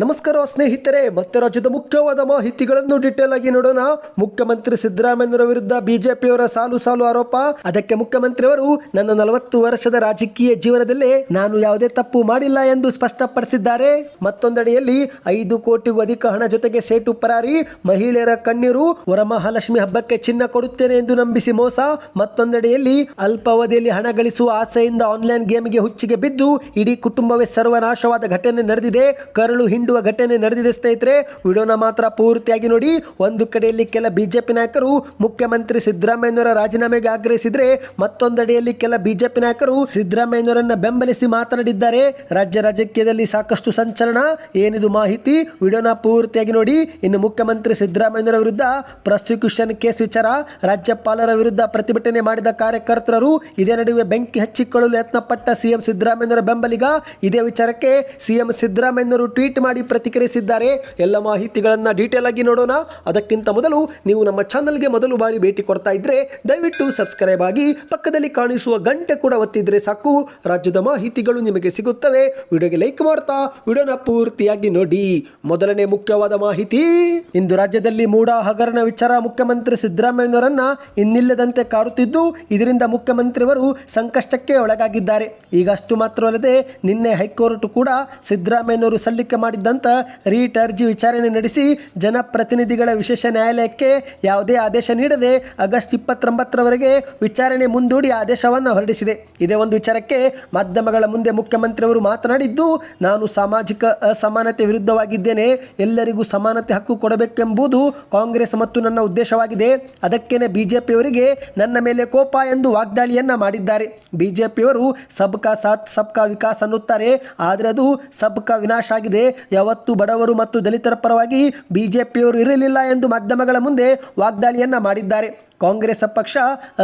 ನಮಸ್ಕಾರ ಸ್ನೇಹಿತರೆ, ಮತ್ತೆ ರಾಜ್ಯದ ಮುಖ್ಯವಾದ ಮಾಹಿತಿಗಳನ್ನು ಡಿಟೇಲ್ ಆಗಿ ನೋಡೋಣ. ಮುಖ್ಯಮಂತ್ರಿ ಸಿದ್ದರಾಮಯ್ಯರ ವಿರುದ್ಧ ಬಿಜೆಪಿಯವರ ಸಾಲು ಸಾಲು ಆರೋಪ. ಅದಕ್ಕೆ ಮುಖ್ಯಮಂತ್ರಿಯವರು, ನನ್ನ ನಲವತ್ತು ವರ್ಷದ ರಾಜಕೀಯ ಜೀವನದಲ್ಲೇ ನಾನು ಯಾವುದೇ ತಪ್ಪು ಮಾಡಿಲ್ಲ ಎಂದು ಸ್ಪಷ್ಟಪಡಿಸಿದ್ದಾರೆ. ಮತ್ತೊಂದೆಡೆಯಲ್ಲಿ, ಐದು ಕೋಟಿಗೂ ಅಧಿಕ ಹಣ ಜೊತೆಗೆ ಸೇಟು ಪರಾರಿ, ಮಹಿಳೆಯರ ಕಣ್ಣೀರು ವರಮಹಾಲಕ್ಷ್ಮಿ ಹಬ್ಬಕ್ಕೆ ಚಿನ್ನ ಕೊಡುತ್ತೇನೆ ಎಂದು ನಂಬಿಸಿ ಮೋಸ. ಮತ್ತೊಂದೆಡೆಯಲ್ಲಿ, ಅಲ್ಪಾವಧಿಯಲ್ಲಿ ಹಣ ಗಳಿಸುವ ಆಸೆಯಿಂದ ಆನ್ಲೈನ್ ಗೇಮ್ಗೆ ಹುಚ್ಚಿಗೆ ಬಿದ್ದು, ಇಡೀ ಕುಟುಂಬವೇ ಸರ್ವನಾಶವಾದ ಘಟನೆ ನಡೆದಿದೆ. ಕರಳು ಹಿಂಡುವ ಘಟನೆ ನಡೆದಿದೆ ಸ್ನೇಹಿತರೆ. ವಿಡಿಯೋನ ಮಾತ್ರ ಪೂರ್ತಿಯಾಗಿ ನೋಡಿ. ಒಂದು ಕಡೆಯಲ್ಲಿ ಕೆಲ ಬಿಜೆಪಿ ನಾಯಕರು, ಮುಖ್ಯಮಂತ್ರಿ ಸಿದ್ದರಾಮಯ್ಯನವರ ರಾಜೀನಾಮೆಗೆ ಆಗ್ರಹಿಸಿದ್ರೆ, ಮತ್ತೊಂದೆಡೆಯಲ್ಲಿ ಕೆಲ ಬಿಜೆಪಿ ನಾಯಕರು ಸಿದ್ದರಾಮಯ್ಯನವರನ್ನ ಬೆಂಬಲಿಸಿ ಮಾತನಾಡಿದ್ದಾರೆ. ರಾಜ್ಯ ರಾಜಕೀಯದಲ್ಲಿ ಸಾಕಷ್ಟು ಸಂಚಲನ, ಏನಿದು ಮಾಹಿತಿ, ವಿಡಿಯೋನ ಪೂರ್ತಿಯಾಗಿ ನೋಡಿ. ಇನ್ನು ಮುಖ್ಯಮಂತ್ರಿ ಸಿದ್ದರಾಮಯ್ಯನವರ ವಿರುದ್ಧ ಪ್ರಾಸಿಕ್ಯೂಷನ್ ಕೇಸ್ ವಿಚಾರ, ರಾಜ್ಯಪಾಲರ ವಿರುದ್ಧ ಪ್ರತಿಭಟನೆ ಮಾಡಿದ ಕಾರ್ಯಕರ್ತರು ಇದೇ ನಡುವೆ ಬೆಂಕಿ ಹಚ್ಚಿಕೊಳ್ಳಲು ಯತ್ನಪಟ್ಟ ಸಿಎಂ ಸಿದ್ದರಾಮಯ್ಯನವರ ಬೆಂಬಲಿಗ, ಇದೇ ವಿಚಾರಕ್ಕೆ ಸಿಎಂ ಸಿದ್ದರಾಮಯ್ಯನವರು ಟ್ವೀಟ್ ಮಾಡಿ ಪ್ರತಿಕ್ರಿಯಿಸಿದ್ದಾರೆ. ಎಲ್ಲ ಮಾಹಿತಿಗಳನ್ನು ಡೀಟೇಲ್ ಆಗಿ ನೋಡೋಣ. ಅದಕ್ಕಿಂತ ಮೊದಲು ನೀವು ನಮ್ಮ ಚಾನಲ್ಗೆ ಮೊದಲು ಬಾರಿ ಭೇಟಿ ಕೊಡ್ತಾ ಇದ್ರೆ ದಯವಿಟ್ಟು ಸಬ್ಸ್ಕ್ರೈಬ್ ಆಗಿ ಪಕ್ಕದಲ್ಲಿ ಕಾಣಿಸುವ ಗಂಟೆ ಕೂಡ ಒತ್ತಿದ್ರೆ ಸಾಕು. ರಾಜ್ಯದ ಮಾಹಿತಿಗಳು ನಿಮಗೆ ಸಿಗುತ್ತವೆ. ವಿಡಿಯೋಗೆ ಲೈಕ್ ಮಾಡ್ತಾ, ವಿಡಿಯೋನ ಪೂರ್ತಿಯಾಗಿ ನೋಡಿ. ಮೊದಲನೇ ಮುಖ್ಯವಾದ ಮಾಹಿತಿ, ಇಂದು ರಾಜ್ಯದಲ್ಲಿ ಮೂಡ ಹಗರಣ ವಿಚಾರ ಮುಖ್ಯಮಂತ್ರಿ ಸಿದ್ದರಾಮಯ್ಯನವರನ್ನ ಇನ್ನಿಲ್ಲದಂತೆ ಕಾಡುತ್ತಿದ್ದು, ಇದರಿಂದ ಮುಖ್ಯಮಂತ್ರಿಯವರು ಸಂಕಷ್ಟಕ್ಕೆ ಒಳಗಾಗಿದ್ದಾರೆ. ಈಗಷ್ಟು ಮಾತ್ರವಲ್ಲದೆ, ನಿನ್ನೆ ಹೈಕೋರ್ಟ್ ಕೂಡ ಸಿದ್ದರಾಮಯ್ಯನವರು ಸಲ್ಲಿಕೆ ಮಾಡಿದ್ದಂಥ ರೀಟ್ ಅರ್ಜಿ ವಿಚಾರಣೆ ನಡೆಸಿ ಜನಪ್ರತಿನಿಧಿಗಳ ವಿಶೇಷ ನ್ಯಾಯಾಲಯಕ್ಕೆ ಯಾವುದೇ ಆದೇಶ ನೀಡದೆ ಆಗಸ್ಟ್ ಇಪ್ಪತ್ತೊಂಬತ್ತರವರೆಗೆ ವಿಚಾರಣೆ ಮುಂದೂಡಿ ಆದೇಶವನ್ನು ಹೊರಡಿಸಿದೆ. ಇದೇ ಒಂದು ವಿಚಾರಕ್ಕೆ ಮಾಧ್ಯಮಗಳ ಮುಂದೆ ಮುಖ್ಯಮಂತ್ರಿಯವರು ಮಾತನಾಡಿದ್ದು, ನಾನು ಸಾಮಾಜಿಕ ಅಸಮಾನತೆ ವಿರುದ್ಧವಾಗಿದ್ದೇನೆ. ಎಲ್ಲರಿಗೂ ಸಮಾನತೆ ಹಕ್ಕು ಕೊಡಬೇಕೆಂಬುದು ಕಾಂಗ್ರೆಸ್ ಮತ್ತು ನನ್ನ ಉದ್ದೇಶವಾಗಿದೆ. ಅದಕ್ಕೇನೆ ಬಿಜೆಪಿಯವರಿಗೆ ನನ್ನ ಮೇಲೆ ಕೋಪ ಎಂದು ವಾಗ್ದಾಳಿಯನ್ನ ಮಾಡಿದ್ದಾರೆ. ಬಿಜೆಪಿಯವರು ಸಬ್ಕಾ ಸಾಥ್ ಸಬ್ಕಾ ವಿಕಾಸ್ ಅನ್ನುತ್ತಾರೆ. ಆದರೆ ಅದು ಸಬ್ಕಾ ವಿನಾಶ ಆಗಿದೆ. ಯಾವತ್ತು ಬಡವರು ಮತ್ತು ದಲಿತರ ಪರವಾಗಿ ಬಿಜೆಪಿಯವರು ಇರಲಿಲ್ಲ ಎಂದು ಮಾಧ್ಯಮಗಳ ಮುಂದೆ ವಾಗ್ದಾಳಿಯನ್ನ ಮಾಡಿದ್ದಾರೆ. ಕಾಂಗ್ರೆಸ್ ಪಕ್ಷ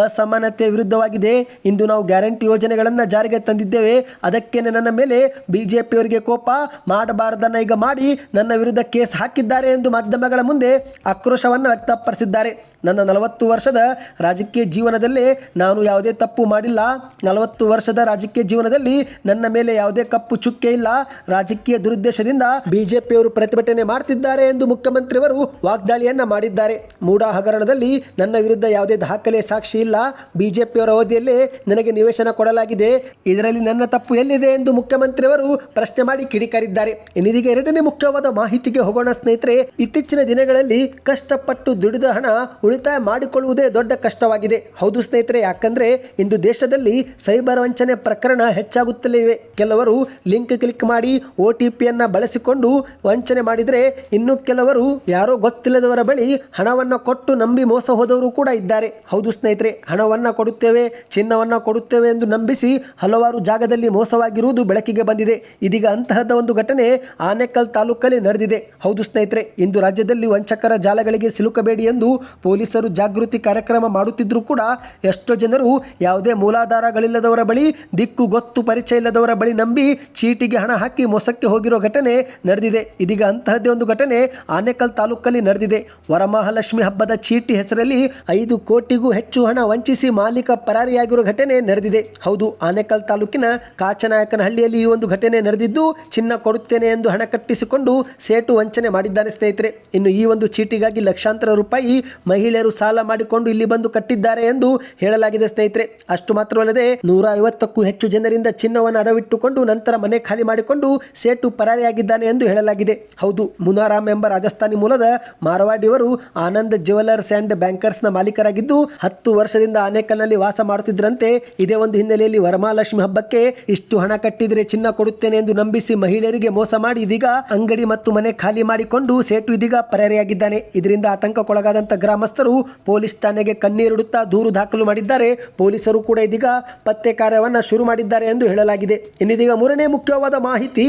ಅಸಮಾನತೆ ವಿರುದ್ಧವಾಗಿದೆ. ಇಂದು ನಾವು ಗ್ಯಾರಂಟಿ ಯೋಜನೆಗಳನ್ನು ಜಾರಿಗೆ ತಂದಿದ್ದೇವೆ. ಅದಕ್ಕೆ ನನ್ನ ಮೇಲೆ ಬಿಜೆಪಿಯವರಿಗೆ ಕೋಪ. ಮಾಡಬಾರದನ್ನು ಈಗ ಮಾಡಿ ನನ್ನ ವಿರುದ್ಧ ಕೇಸ್ ಹಾಕಿದ್ದಾರೆ ಎಂದು ಮಾಧ್ಯಮಗಳ ಮುಂದೆ ಆಕ್ರೋಶವನ್ನು ವ್ಯಕ್ತಪಡಿಸಿದ್ದಾರೆ. ನನ್ನ ನಲವತ್ತು ವರ್ಷದ ರಾಜಕೀಯ ಜೀವನದಲ್ಲೇ ನಾನು ಯಾವುದೇ ತಪ್ಪು ಮಾಡಿಲ್ಲ. ನಲವತ್ತು ವರ್ಷದ ರಾಜಕೀಯ ಜೀವನದಲ್ಲಿ ನನ್ನ ಮೇಲೆ ಯಾವುದೇ ಕಪ್ಪು ಚುಕ್ಕೆ ಇಲ್ಲ. ರಾಜಕೀಯ ದುರುದ್ದೇಶದಿಂದ ಬಿಜೆಪಿಯವರು ಪ್ರತಿಭಟನೆ ಮಾಡ್ತಿದ್ದಾರೆ ಎಂದು ಮುಖ್ಯಮಂತ್ರಿಯವರು ವಾಗ್ದಾಳಿಯನ್ನ ಮಾಡಿದ್ದಾರೆ. ಮೂಡಾ ಹಗರಣದಲ್ಲಿ ನನ್ನ ವಿರುದ್ಧ ಯಾವುದೇ ದಾಖಲೆ ಸಾಕ್ಷಿ ಇಲ್ಲ. ಬಿಜೆಪಿಯವರ ಅವಧಿಯಲ್ಲಿ ನನಗೆ ನಿವೇಶನ ಕೊಡಲಾಗಿದೆ. ಇದರಲ್ಲಿ ನನ್ನ ತಪ್ಪು ಎಲ್ಲಿದೆ ಎಂದು ಮುಖ್ಯಮಂತ್ರಿಯವರು ಪ್ರಶ್ನೆ ಮಾಡಿ ಕಿಡಿಕಾರಿದ್ದಾರೆ. ಇನ್ನಿದೀಗ ಎರಡನೇ ಮುಖ್ಯವಾದ ಮಾಹಿತಿಗೆ ಹೋಗೋಣ ಸ್ನೇಹಿತರೆ, ಇತ್ತೀಚಿನ ದಿನಗಳಲ್ಲಿ ಕಷ್ಟಪಟ್ಟು ದುಡಿದ ಹಣ ಉಳಿತಾಯ ಮಾಡಿಕೊಳ್ಳುವುದೇ ದೊಡ್ಡ ಕಷ್ಟವಾಗಿದೆ. ಹೌದು ಸ್ನೇಹಿತರೆ, ಯಾಕಂದ್ರೆ ಇಂದು ದೇಶದಲ್ಲಿ ಸೈಬರ್ ವಂಚನೆ ಪ್ರಕರಣ ಹೆಚ್ಚಾಗುತ್ತಲೇ ಇವೆ. ಕೆಲವರು ಲಿಂಕ್ ಕ್ಲಿಕ್ ಮಾಡಿ ಒ ಟಿ ಪಿಯನ್ನು ಬಳಸಿಕೊಂಡು ವಂಚನೆ ಮಾಡಿದರೆ ಇನ್ನು ಕೆಲವರು ಯಾರೋ ಗೊತ್ತಿಲ್ಲದವರ ಬಳಿ ಹಣವನ್ನು ಕೊಟ್ಟು ನಂಬಿ ಮೋಸ ಹೋದವರು ಕೂಡ ಇದ್ದಾರೆ. ಹೌದು ಸ್ನೇಹಿತರೆ, ಹಣವನ್ನು ಕೊಡುತ್ತೇವೆ, ಚಿನ್ನವನ್ನು ಕೊಡುತ್ತೇವೆ ಎಂದು ನಂಬಿಸಿ ಹಲವಾರು ಜಾಗದಲ್ಲಿ ಮೋಸವಾಗಿರುವುದು ಬೆಳಕಿಗೆ ಬಂದಿದೆ. ಇದೀಗ ಅಂತಹದ ಒಂದು ಘಟನೆ ಆನೇಕಲ್ ತಾಲೂಕಲ್ಲಿ ನಡೆದಿದೆ. ಹೌದು ಸ್ನೇಹಿತರೆ, ಇಂದು ರಾಜ್ಯದಲ್ಲಿ ವಂಚಕರ ಜಾಲಗಳಿಗೆ ಸಿಲುಕಬೇಡಿ ಎಂದು ಪೊಲೀಸರು ಜಾಗೃತಿ ಕಾರ್ಯಕ್ರಮ ಮಾಡುತ್ತಿದ್ದರೂ ಕೂಡ ಎಷ್ಟೋ ಜನರು ಯಾವುದೇ ಮೂಲಾಧಾರಗಳಿಲ್ಲದವರ ಬಳಿ, ದಿಕ್ಕು ಗೊತ್ತು ಪರಿಚಯ ಇಲ್ಲದವರ ಬಳಿ ನಂಬಿ ಚೀಟಿಗೆ ಹಣ ಹಾಕಿ ಮೋಸಕ್ಕೆ ಹೋಗಿರೋ ಘಟನೆ ನಡೆದಿದೆ. ಇದೀಗ ಅಂತಹದ್ದೇ ಒಂದು ಘಟನೆ ಆನೇಕಲ್ ತಾಲೂಕಲ್ಲಿ ನಡೆದಿದೆ. ವರಮಹಾಲಕ್ಷ್ಮಿ ಹಬ್ಬದ ಚೀಟಿ ಹೆಸರಲ್ಲಿ ಐದು ಕೋಟಿಗೂ ಹೆಚ್ಚು ಹಣ ವಂಚಿಸಿ ಮಾಲೀಕ ಪರಾರಿಯಾಗಿರುವ ಘಟನೆ ನಡೆದಿದೆ. ಹೌದು, ಆನೇಕಲ್ ತಾಲೂಕಿನ ಕಾಚನಾಯಕನಹಳ್ಳಿಯಲ್ಲಿ ಈ ಒಂದು ಘಟನೆ ನಡೆದಿದ್ದು, ಚಿನ್ನ ಕೊಡುತ್ತೇನೆ ಎಂದು ಹಣ ಕಟ್ಟಿಸಿಕೊಂಡು ಸೇಟು ವಂಚನೆ ಮಾಡಿದ್ದಾನೆ ಸ್ನೇಹಿತರೆ. ಇನ್ನು ಈ ಒಂದು ಚೀಟಿಗಾಗಿ ಲಕ್ಷಾಂತರ ರೂಪಾಯಿ ಮಹಿಳೆಯರು ಸಾಲ ಮಾಡಿಕೊಂಡು ಇಲ್ಲಿ ಬಂದು ಕಟ್ಟಿದ್ದಾರೆ ಎಂದು ಹೇಳಲಾಗಿದೆ ಸ್ನೇಹಿತರೆ. ಅಷ್ಟು ಮಾತ್ರವಲ್ಲದೆ ನೂರ ಐವತ್ತಕ್ಕೂ ಹೆಚ್ಚು ಜನರಿಂದ ಚಿನ್ನವನ್ನು ಅಡವಿಟ್ಟುಕೊಂಡು ನಂತರ ಮನೆ ಖಾಲಿ ಮಾಡಿಕೊಂಡು ಸೇಟು ಪರಾರಿಯಾಗಿದ್ದಾನೆ ಎಂದು ಹೇಳಲಾಗಿದೆ. ಹೌದು, ಮುನಾರಾಮ್ ಎಂಬ ರಾಜಸ್ಥಾನಿ ಮೂಲದ ಮಾರವಾಡಿಯವರು ಆನಂದ್ ಜ್ಯುವೆಲರ್ಸ್ ಅಂಡ್ ಬ್ಯಾಂಕರ್ಸ್ನ ಮಾಲೀಕರಾಗಿದ್ದು ಹತ್ತು ವರ್ಷದಿಂದ ಆನೇಕಲ್ನಲ್ಲಿ ವಾಸ ಮಾಡುತ್ತಿದ್ದರಂತೆ, ಇದೇ ಒಂದು ಹಿನ್ನೆಲೆಯಲ್ಲಿ ವರಮಹಾಲಕ್ಷ್ಮಿ ಹಬ್ಬಕ್ಕೆ ಇಷ್ಟು ಹಣ ಕಟ್ಟಿದರೆ ಚಿನ್ನ ಕೊಡುತ್ತೇನೆ ಎಂದು ನಂಬಿಸಿ ಮಹಿಳೆಯರಿಗೆ ಮೋಸ ಮಾಡಿ ಇದೀಗ ಅಂಗಡಿ ಮತ್ತು ಮನೆ ಖಾಲಿ ಮಾಡಿಕೊಂಡು ಸೇಟು ಇದೀಗ ಪರಾರಿಯಾಗಿದ್ದಾನೆ. ಇದರಿಂದ ಆತಂಕಕ್ಕೊಳಗಾದಂತಹ ಗ್ರಾಮಸ್ಥರು ಪೊಲೀಸ್ ಠಾಣೆಗೆ ಕಣ್ಣೀರಿಡುತ್ತಾ ದೂರು ದಾಖಲು ಮಾಡಿದ್ದಾರೆ. ಪೊಲೀಸರು ಕೂಡ ಇದೀಗ ಪತ್ತೆ ಕಾರ್ಯವನ್ನು ಶುರು ಮಾಡಿದ್ದಾರೆ ಎಂದು ಹೇಳಲಾಗಿದೆ. ಇನ್ನಿದೀಗ ಮೂರನೇ ಮುಖ್ಯವಾದ ಮಾಹಿತಿ.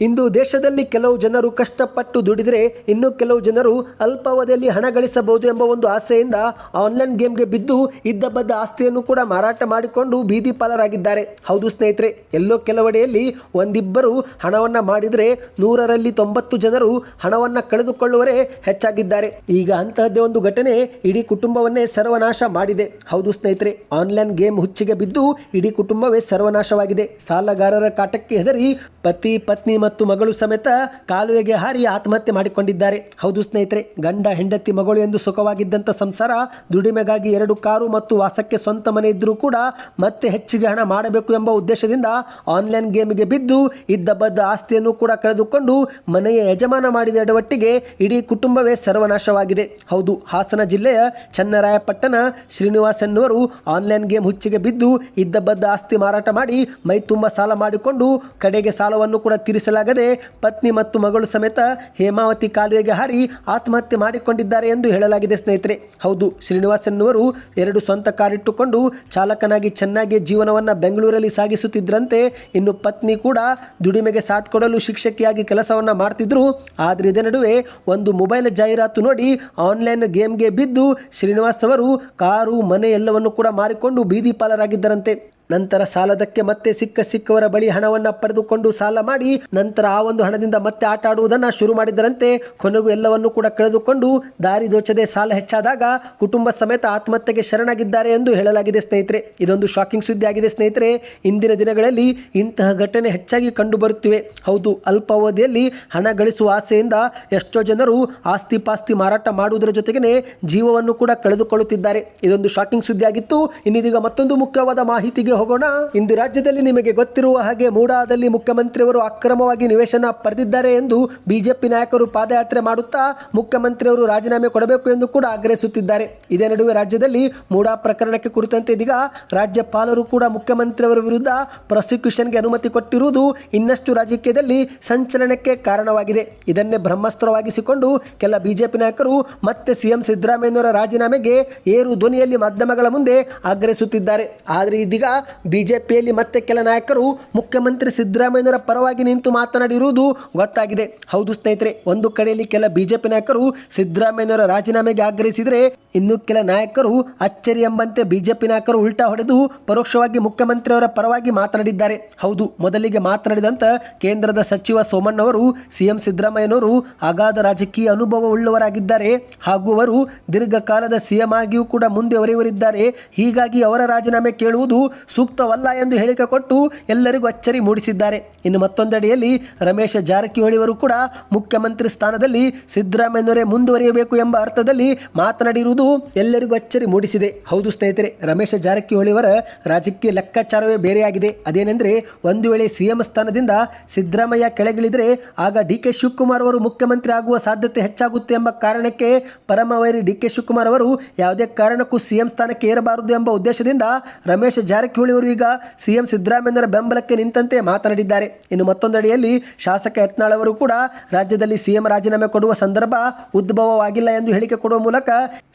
ಇಂದು ದೇಶದಲ್ಲಿ ಕೆಲವು ಜನರು ಕಷ್ಟಪಟ್ಟು ದುಡಿದರೆ ಇನ್ನು ಕೆಲವು ಜನರು ಅಲ್ಪಾವಧಿಯಲ್ಲಿ ಹಣ ಗಳಿಸಬಹುದು ಎಂಬ ಒಂದು ಆಸೆಯಿಂದ ಆನ್ಲೈನ್ ಗೇಮ್ಗೆ ಬಿದ್ದು ಇದ್ದ ಬದ್ದ ಆಸ್ತಿಯನ್ನು ಕೂಡ ಮಾರಾಟ ಮಾಡಿಕೊಂಡು ಬೀದಿ ಪಾಲರಾಗಿದ್ದಾರೆ. ಹೌದು ಸ್ನೇಹಿತರೆ, ಎಲ್ಲೋ ಕೆಲವೆಡೆಯಲ್ಲಿ ಒಂದಿಬ್ಬರು ಹಣವನ್ನ ಮಾಡಿದರೆ ನೂರರಲ್ಲಿ ತೊಂಬತ್ತು ಜನರು ಹಣವನ್ನ ಕಳೆದುಕೊಳ್ಳುವರೇ ಹೆಚ್ಚಾಗಿದ್ದಾರೆ. ಈಗ ಅಂತಹದ್ದೇ ಒಂದು ಘಟನೆ ಇಡೀ ಕುಟುಂಬವನ್ನೇ ಸರ್ವನಾಶ ಮಾಡಿದೆ. ಹೌದು ಸ್ನೇಹಿತರೆ, ಆನ್ಲೈನ್ ಗೇಮ್ ಹುಚ್ಚಿಗೆ ಬಿದ್ದು ಇಡೀ ಕುಟುಂಬವೇ ಸರ್ವನಾಶವಾಗಿದೆ. ಸಾಲಗಾರರ ಕಾಟಕ್ಕೆ ಹೆದರಿ ಪತಿ ಪತ್ನಿ ಮತ್ತು ಮಗಳು ಸಮೇತ ಕಾಲುವೆಗೆ ಹಾರಿ ಆತ್ಮಹತ್ಯೆ ಮಾಡಿಕೊಂಡಿದ್ದಾರೆ. ಹೌದು ಸ್ನೇಹಿತರೆ, ಗಂಡ, ಹೆಂಡತಿ, ಮಗಳು ಎಂದು ಸುಖವಾಗಿದ್ದಂಥ ಸಂಸಾರ, ದುಡಿಮೆಗಾಗಿ ಎರಡು ಕಾರು ಮತ್ತು ವಾಸಕ್ಕೆ ಸ್ವಂತ ಮನೆ ಇದ್ದರೂ ಕೂಡ ಮತ್ತೆ ಹೆಚ್ಚಿಗೆ ಹಣ ಮಾಡಬೇಕು ಎಂಬ ಉದ್ದೇಶದಿಂದ ಆನ್ಲೈನ್ ಗೇಮ್ಗೆ ಬಿದ್ದು ಇದ್ದ ಬದ್ದ ಆಸ್ತಿಯನ್ನು ಕೂಡ ಕಳೆದುಕೊಂಡು ಮನೆಯ ಯಜಮಾನ ಮಾಡಿದ ಎಡವಟ್ಟಿಗೆ ಇಡೀ ಕುಟುಂಬವೇ ಸರ್ವನಾಶವಾಗಿದೆ. ಹೌದು, ಹಾಸನ ಜಿಲ್ಲೆಯ ಚನ್ನರಾಯಪಟ್ಟಣ ಶ್ರೀನಿವಾಸ್ ಎನ್ನುವರು ಆನ್ಲೈನ್ ಗೇಮ್ ಹುಚ್ಚಿಗೆ ಬಿದ್ದು ಇದ್ದ ಬದ್ದ ಆಸ್ತಿ ಮಾರಾಟ ಮಾಡಿ ಮೈ ತುಂಬ ಸಾಲ ಮಾಡಿಕೊಂಡು ಕಡೆಗೆ ಸಾಲವನ್ನು ಕೂಡ ತೀರಿಸಲಾಗದೆ ಪತ್ನಿ ಮತ್ತು ಮಗಳು ಸಮೇತ ಹೇಮಾವತಿ ಕಾಲುವೆಗೆ ಹಾರಿ ಆತ್ಮಹತ್ಯೆ ಮಾಡಿಕೊಂಡಿದ್ದಾರೆ ಎಂದು ಹೇಳಲಾಗಿದೆ ಸ್ನೇಹಿತರೆ. ಹೌದು, ಶ್ರೀನಿವಾಸ್ ಎನ್ನುವರು ಎರಡು ಸ್ವಂತ ಕಾರಿಟ್ಟುಕೊಂಡು ಚಾಲಕನಾಗಿ ಚೆನ್ನಾಗಿ ಜೀವನವನ್ನು ಬೆಂಗಳೂರಲ್ಲಿ ಸಾಗಿಸುತ್ತಿದ್ದರಂತೆ ಇನ್ನು ಪತ್ನಿ ಕೂಡ ದುಡಿಮೆಗೆ ಸಾಥ್ ಕೊಡಲು ಶಿಕ್ಷಕಿಯಾಗಿ ಕೆಲಸವನ್ನು ಮಾಡ್ತಿದ್ರು. ಆದರೆ ಇದೇ ನಡುವೆ ಒಂದು ಮೊಬೈಲ್ ಜಾಹೀರಾತು ನೋಡಿ ಆನ್ಲೈನ್ ಗೇಮ್ಗೆ ಬಿದ್ದು ಶ್ರೀನಿವಾಸ್ ಅವರು ಕಾರು, ಮನೆ ಎಲ್ಲವನ್ನು ಕೂಡ ಮಾರಿಕೊಂಡು ಬೀದಿ ಪಾಲರಾಗಿದ್ದರಂತೆ. ನಂತರ ಸಾಲದಕ್ಕೆ ಮತ್ತೆ ಸಿಕ್ಕ ಸಿಕ್ಕವರ ಬಳಿ ಹಣವನ್ನು ಪಡೆದುಕೊಂಡು ಸಾಲ ಮಾಡಿ, ನಂತರ ಆ ಒಂದು ಹಣದಿಂದ ಮತ್ತೆ ಆಟ ಆಡುವುದನ್ನ ಶುರು ಮಾಡಿದರಂತೆ. ಕೊನೆಗೂ ಎಲ್ಲವನ್ನು ಕೂಡ ಕಳೆದುಕೊಂಡು ದಾರಿ ದೋಚದೆ ಸಾಲ ಹೆಚ್ಚಾದಾಗ ಕುಟುಂಬ ಸಮೇತ ಆತ್ಮಹತ್ಯೆಗೆ ಶರಣಾಗಿದ್ದಾರೆ ಎಂದು ಹೇಳಲಾಗಿದೆ ಸ್ನೇಹಿತರೆ. ಇದೊಂದು ಶಾಕಿಂಗ್ ಸುದ್ದಿ ಆಗಿದೆ ಸ್ನೇಹಿತರೆ. ಇಂದಿನ ದಿನಗಳಲ್ಲಿ ಇಂತಹ ಘಟನೆ ಹೆಚ್ಚಾಗಿ ಕಂಡುಬರುತ್ತಿವೆ ಹೌದು, ಅಲ್ಪಾವಧಿಯಲ್ಲಿ ಹಣ ಗಳಿಸುವ ಆಸೆಯಿಂದ ಎಷ್ಟೋ ಜನರು ಆಸ್ತಿ ಪಾಸ್ತಿ ಮಾರಾಟ ಮಾಡುವುದರ ಜೊತೆಗೇನೆ ಜೀವವನ್ನು ಕೂಡ ಕಳೆದುಕೊಳ್ಳುತ್ತಿದ್ದಾರೆ. ಇದೊಂದು ಶಾಕಿಂಗ್ ಸುದ್ದಿ ಆಗಿತ್ತು. ಇನ್ನಿದೀಗ ಮತ್ತೊಂದು ಮುಖ್ಯವಾದ ಮಾಹಿತಿಗೆ ಹೋಗೋಣ. ಇಂದು ರಾಜ್ಯದಲ್ಲಿ ನಿಮಗೆ ಗೊತ್ತಿರುವ ಹಾಗೆ ಮೂಡಾದಲ್ಲಿ ಮುಖ್ಯಮಂತ್ರಿಯವರು ಅಕ್ರಮವಾಗಿ ನಿವೇಶನ ಪಡೆದಿದ್ದಾರೆ ಎಂದು ಬಿಜೆಪಿ ನಾಯಕರು ಪಾದಯಾತ್ರೆ ಮಾಡುತ್ತಾ ಮುಖ್ಯಮಂತ್ರಿಯವರು ರಾಜೀನಾಮೆ ಕೊಡಬೇಕು ಎಂದು ಕೂಡ ಆಗ್ರಹಿಸುತ್ತಿದ್ದಾರೆ. ಇದೇ ನಡುವೆ ರಾಜ್ಯದಲ್ಲಿ ಮೂಡಾ ಪ್ರಕರಣಕ್ಕೆ ಕುರಿತಂತೆ ಇದೀಗ ರಾಜ್ಯಪಾಲರು ಕೂಡ ಮುಖ್ಯಮಂತ್ರಿಯವರ ವಿರುದ್ಧ ಪ್ರಾಸಿಕ್ಯೂಷನ್ಗೆ ಅನುಮತಿ ಕೊಟ್ಟಿರುವುದು ಇನ್ನಷ್ಟು ರಾಜಕೀಯದಲ್ಲಿ ಸಂಚಲನಕ್ಕೆ ಕಾರಣವಾಗಿದೆ. ಇದನ್ನೇ ಬ್ರಹ್ಮಾಸ್ತ್ರವಾಗಿಸಿಕೊಂಡು ಕೆಲ ಬಿಜೆಪಿ ನಾಯಕರು ಮತ್ತೆ ಸಿಎಂ ಸಿದ್ದರಾಮಯ್ಯನವರ ರಾಜೀನಾಮೆಗೆ ಏರು ಧ್ವನಿಯಲ್ಲಿ ಮಾಧ್ಯಮಗಳ ಮುಂದೆ ಆಗ್ರಹಿಸುತ್ತಿದ್ದಾರೆ. ಆದರೆ ಇದೀಗ ಬಿಜೆಪಿಯಲ್ಲಿ ಮತ್ತೆ ಕೆಲ ನಾಯಕರು, ಮುಖ್ಯಮಂತ್ರಿ ಸಿದ್ದರಾಮಯ್ಯನವರ ಪರವಾಗಿ ನಿಂತು ಮಾತನಾಡಿರುವುದು ಗೊತ್ತಾಗಿದೆ. ಹೌದು ಸ್ನೇಹಿತರೆ, ಒಂದು ಕಡೆಯಲ್ಲಿ ಕೆಲ ಬಿಜೆಪಿ ನಾಯಕರು ಸಿದ್ದರಾಮಯ್ಯನವರ ರಾಜೀನಾಮೆಗೆ ಆಗ್ರಹಿಸಿದರೆ ಇನ್ನು ಕೆಲ ನಾಯಕರು ಅಚ್ಚರಿ ಎಂಬಂತೆ ಬಿಜೆಪಿ ನಾಯಕರು ಉಲ್ಟಾ ಹೊಡೆದು ಪರೋಕ್ಷವಾಗಿ ಮುಖ್ಯಮಂತ್ರಿಯವರ ಪರವಾಗಿ ಮಾತನಾಡಿದ್ದಾರೆ. ಹೌದು, ಮೊದಲಿಗೆ ಮಾತನಾಡಿದಂಥ ಕೇಂದ್ರದ ಸಚಿವ ಸೋಮಣ್ಣವರು ಸಿಎಂ ಸಿದ್ದರಾಮಯ್ಯನವರು ಅಗಾಧ ರಾಜಕೀಯ ಅನುಭವ ಉಳ್ಳವರಾಗಿದ್ದಾರೆ. ಹಾಗೂ ಅವರು ದೀರ್ಘಕಾಲದ ಸಿಎಂ ಆಗಿಯೂ ಕೂಡ ಮುಂದುವರಿಯವರಿದ್ದಾರೆ ಹೀಗಾಗಿ ಅವರ ರಾಜೀನಾಮೆ ಕೇಳುವುದು ಸೂಕ್ತವಲ್ಲ ಎಂದು ಹೇಳಿಕೆ ಕೊಟ್ಟು ಎಲ್ಲರಿಗೂ ಅಚ್ಚರಿ ಮೂಡಿಸಿದ್ದಾರೆ. ಇನ್ನು ಮತ್ತೊಂದೆಡೆಯಲ್ಲಿ ರಮೇಶ ಜಾರಕಿಹೊಳಿ ಅವರು ಕೂಡ ಮುಖ್ಯಮಂತ್ರಿ ಸ್ಥಾನದಲ್ಲಿ ಸಿದ್ದರಾಮಯ್ಯನವರೇ ಮುಂದುವರಿಯಬೇಕು ಎಂಬ ಅರ್ಥದಲ್ಲಿ ಮಾತನಾಡಿರುವುದು ಎಲ್ಲರಿಗೂ ಅಚ್ಚರಿ ಮೂಡಿಸಿದೆ. ಹೌದು ಸ್ನೇಹಿತರೆ, ರಮೇಶ ಜಾರಕಿಹೊಳಿ ಅವರ ರಾಜಕೀಯ ಲೆಕ್ಕಾಚಾರವೇ ಬೇರೆಯಾಗಿದೆ. ಅದೇನೆಂದರೆ, ಒಂದು ವೇಳೆ ಸಿಎಂ ಸ್ಥಾನದಿಂದ ಸಿದ್ದರಾಮಯ್ಯ ಕೆಳಗಿಳಿದರೆ, ಆಗ ಡಿ ಕೆ ಶಿವಕುಮಾರ್ ಅವರು ಮುಖ್ಯಮಂತ್ರಿ ಆಗುವ ಸಾಧ್ಯತೆ ಹೆಚ್ಚಾಗುತ್ತೆ ಎಂಬ ಕಾರಣಕ್ಕೆ ಪರಮವೈರಿ ಡಿ ಕೆ ಶಿವಕುಮಾರ್ ಅವರು ಯಾವುದೇ ಕಾರಣಕ್ಕೂ ಸಿಎಂ ಸ್ಥಾನಕ್ಕೆ ಏರಬಾರದು ಎಂಬ ಉದ್ದೇಶದಿಂದ ರಮೇಶ ಜಾರಕಿಹೊಳಿ ಅವರು ಈಗ ಸಿಎಂ ಸಿದ್ದರಾಮಯ್ಯರ ಬೆಂಬಲಕ್ಕೆ ನಿಂತಂತೆ ಮಾತನಾಡಿದ್ದಾರೆ. ಇನ್ನು ಮತ್ತೊಂದಡಿಯಲ್ಲಿ ಶಾಸಕ ಯತ್ನಾಳ್ ಅವರು ಕೂಡ ರಾಜ್ಯದಲ್ಲಿ ಸಿಎಂ ರಾಜೀನಾಮೆ ಕೊಡುವ ಸಂದರ್ಭ ಉದ್ಭವವಾಗಿಲ್ಲ ಎಂದು ಹೇಳಿಕೆ ಕೊಡುವ ಮೂಲಕ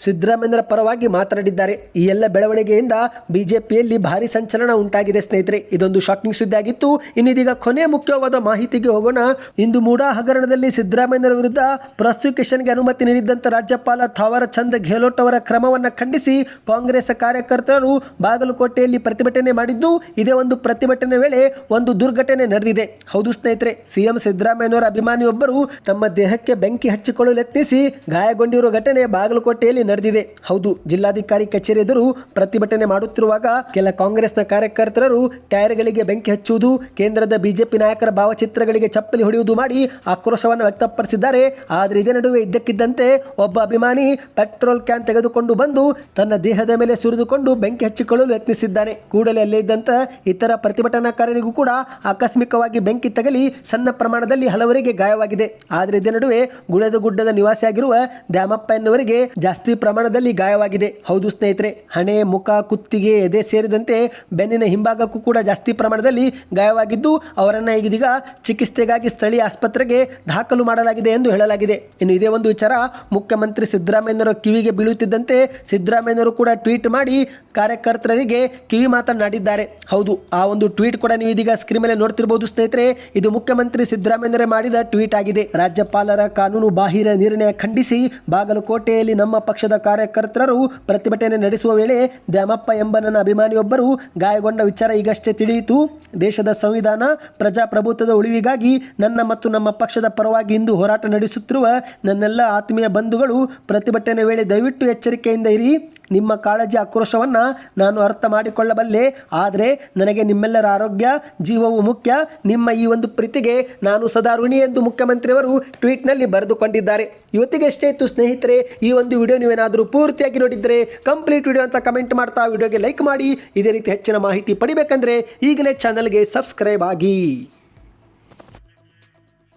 ಸಿದ್ದರಾಮಯ್ಯರ ಪರವಾಗಿ ಮಾತನಾಡಿದ್ದಾರೆ. ಈ ಎಲ್ಲ ಬೆಳವಣಿಗೆಯಿಂದ ಬಿಜೆಪಿಯಲ್ಲಿ ಭಾರಿ ಸಂಚಲನ ಉಂಟಾಗಿದೆ ಸ್ನೇಹಿತರೆ. ಇದೊಂದು ಶಾಕಿಂಗ್ ಸುದ್ದಿ ಆಗಿತ್ತು. ಇನ್ನಿದೀಗ ಕೊನೆ ಮುಖ್ಯವಾದ ಮಾಹಿತಿಗೆ ಹೋಗೋಣ. ಇಂದು ಮೂಡಾ ಹಗರಣದಲ್ಲಿ ಸಿದ್ದರಾಮಯ್ಯರ ವಿರುದ್ಧ ಪ್ರಾಸಿಕ್ಯೂಷನ್ಗೆ ಅನುಮತಿ ನೀಡಿದ್ದಂಥ ರಾಜ್ಯಪಾಲ ಥಾವರ್ ಚಂದ್ ಗೆಹ್ಲೋಟ್ ಅವರ ಕ್ರಮವನ್ನು ಖಂಡಿಸಿ ಕಾಂಗ್ರೆಸ್ ಕಾರ್ಯಕರ್ತರು ಬಾಗಲಕೋಟೆಯಲ್ಲಿ ಪ್ರತಿಭಟನೆ ಮಾಡಿದ್ದು ಇದೇ ಒಂದು ಪ್ರತಿಭಟನೆ ವೇಳೆ ಒಂದು ದುರ್ಘಟನೆ ನಡೆದಿದೆ. ಹೌದು ಸ್ನೇಹಿತರೆ, ಸಿಎಂ ಸಿದ್ದರಾಮಯ್ಯನವರ ಅಭಿಮಾನಿಯೊಬ್ಬರು ತಮ್ಮ ದೇಹಕ್ಕೆ ಬೆಂಕಿ ಹಚ್ಚಿಕೊಳ್ಳಲು ಯತ್ನಿಸಿ ಗಾಯಗೊಂಡಿರುವ ಘಟನೆ ಬಾಗಲಕೋಟೆಯಲ್ಲಿ ನಡೆದಿದೆ. ಹೌದು, ಜಿಲ್ಲಾಧಿಕಾರಿ ಕಚೇರಿ ಎದುರು ಪ್ರತಿಭಟನೆ ಮಾಡುತ್ತಿರುವಾಗ ಕೆಲ ಕಾಂಗ್ರೆಸ್ನ ಕಾರ್ಯಕರ್ತರು ಟೈರ್ಗಳಿಗೆ ಬೆಂಕಿ ಹಚ್ಚುವುದು, ಕೇಂದ್ರದ ಬಿಜೆಪಿ ನಾಯಕರ ಭಾವಚಿತ್ರಗಳಿಗೆ ಚಪ್ಪಲಿ ಹೊಡೆಯುವುದು ಮಾಡಿ ಆಕ್ರೋಶವನ್ನು ವ್ಯಕ್ತಪಡಿಸಿದ್ದಾರೆ. ಆದರೆ ಇದೇ ನಡುವೆ ಇದ್ದಕ್ಕಿದ್ದಂತೆ ಒಬ್ಬ ಅಭಿಮಾನಿ ಪೆಟ್ರೋಲ್ ಕ್ಯಾನ್ ತೆಗೆದುಕೊಂಡು ಬಂದು ತನ್ನ ದೇಹದ ಮೇಲೆ ಸುರಿದುಕೊಂಡು ಬೆಂಕಿ ಹಚ್ಚಿಕೊಳ್ಳಲು ಯತ್ನಿಸಿದ್ದಾನೆ. ಕೂಡಲೇ ಅಲ್ಲೇ ಇತರ ಪ್ರತಿಭಟನಾಕಾರರಿಗೂ ಕೂಡ ಆಕಸ್ಮಿಕವಾಗಿ ಬೆಂಕಿ ತಗಲಿ ಸಣ್ಣ ಪ್ರಮಾಣದಲ್ಲಿ ಹಲವರಿಗೆ ಗಾಯವಾಗಿದೆ. ಆದರೆ ಇದೇ ನಡುವೆ ಗುಡ್ಡದ ನಿವಾಸಿಯಾಗಿರುವ ದ್ಯಾಮಪ್ಪ ಎನ್ನುವರಿಗೆ ಜಾಸ್ತಿ ಪ್ರಮಾಣದಲ್ಲಿ ಗಾಯವಾಗಿದೆ. ಹೌದು ಸ್ನೇಹಿತರೆ, ಹಣೆ, ಮುಖ, ಕುತ್ತಿಗೆ, ಎದೆ ಸೇರಿದಂತೆ ಬೆನ್ನಿನ ಹಿಂಭಾಗಕ್ಕೂ ಕೂಡ ಜಾಸ್ತಿ ಪ್ರಮಾಣದಲ್ಲಿ ಗಾಯವಾಗಿದ್ದು ಅವರನ್ನ ಇದೀಗ ಚಿಕಿತ್ಸೆಗಾಗಿ ಸ್ಥಳೀಯ ಆಸ್ಪತ್ರೆಗೆ ದಾಖಲು ಮಾಡಲಾಗಿದೆ ಎಂದು ಹೇಳಲಾಗಿದೆ. ಇನ್ನು ಇದೇ ಒಂದು ವಿಚಾರ ಮುಖ್ಯಮಂತ್ರಿ ಸಿದ್ದರಾಮಯ್ಯನವರ ಕಿವಿಗೆ ಬೀಳುತ್ತಿದ್ದಂತೆ ಸಿದ್ದರಾಮಯ್ಯನವರು ಕೂಡ ಟ್ವೀಟ್ ಮಾಡಿ ಕಾರ್ಯಕರ್ತರಿಗೆ ಕಿವಿ ಮಾತನ್ನು ಮಾತನಾಡಿದ್ದಾರೆ ಹೌದು, ಆ ಒಂದು ಟ್ವೀಟ್ ಕೂಡ ನೀವು ಇದೀಗ ಸ್ಕ್ರೀನ್ ಮೇಲೆ ನೋಡ್ತಿರಬಹುದು ಸ್ನೇಹಿತರೆ. ಇದು ಮುಖ್ಯಮಂತ್ರಿ ಸಿದ್ದರಾಮಯ್ಯರೇ ಮಾಡಿದ ಟ್ವೀಟ್ ಆಗಿದೆ. ರಾಜ್ಯಪಾಲರ ಕಾನೂನು ಬಾಹಿರ ನಿರ್ಣಯ ಖಂಡಿಸಿ ಬಾಗಲಕೋಟೆಯಲ್ಲಿ ನಮ್ಮ ಪಕ್ಷದ ಕಾರ್ಯಕರ್ತರು ಪ್ರತಿಭಟನೆ ನಡೆಸುವ ವೇಳೆ ದ್ಯಾಮಪ್ಪ ಎಂಬ ನನ್ನ ಅಭಿಮಾನಿಯೊಬ್ಬರು ಗಾಯಗೊಂಡ ವಿಚಾರ ಈಗಷ್ಟೇ ತಿಳಿಯಿತು. ದೇಶದ ಸಂವಿಧಾನ, ಪ್ರಜಾಪ್ರಭುತ್ವದ ಉಳಿವಿಗಾಗಿ ನನ್ನ ಮತ್ತು ನಮ್ಮ ಪಕ್ಷದ ಪರವಾಗಿ ಇಂದು ಹೋರಾಟ ನಡೆಸುತ್ತಿರುವ ನನ್ನೆಲ್ಲ ಆತ್ಮೀಯ ಬಂಧುಗಳು ಪ್ರತಿಭಟನೆ ವೇಳೆ ದಯವಿಟ್ಟು ಎಚ್ಚರಿಕೆಯಿಂದ ಇರಿ. ನಿಮ್ಮ ಕಾಳಜಿ ಆಕ್ರೋಶವನ್ನು ನಾನು ಅರ್ಥ ಮಾಡಿಕೊಳ್ಳಬಲ್ಲೆ. ಆದರೆ ನನಗೆ ನಿಮ್ಮೆಲ್ಲರ ಆರೋಗ್ಯ, ಜೀವವು ಮುಖ್ಯ. ನಿಮ್ಮ ಈ ಒಂದು ಪ್ರೀತಿಗೆ ನಾನು ಸದಾ ಋಣಿ ಎಂದು ಮುಖ್ಯಮಂತ್ರಿಯವರು ಟ್ವೀಟ್ನಲ್ಲಿ ಬರೆದುಕೊಂಡಿದ್ದಾರೆ. ಇವತ್ತಿಗೆ ಎಷ್ಟೇ ಇತ್ತು ಸ್ನೇಹಿತರೆ, ಈ ಒಂದು ವಿಡಿಯೋ ನೀವೇನಾದರೂ ಪೂರ್ತಿಯಾಗಿ ನೋಡಿದರೆ ಕಂಪ್ಲೀಟ್ ವಿಡಿಯೋ ಅಂತ ಕಮೆಂಟ್ ಮಾಡ್ತಾ ವಿಡಿಯೋಗೆ ಲೈಕ್ ಮಾಡಿ. ಇದೇ ರೀತಿ ಹೆಚ್ಚಿನ ಮಾಹಿತಿ ಪಡಿಬೇಕಂದ್ರೆ ಈಗಲೇ ಚಾನಲ್ಗೆ ಸಬ್ಸ್ಕ್ರೈಬ್ ಆಗಿ.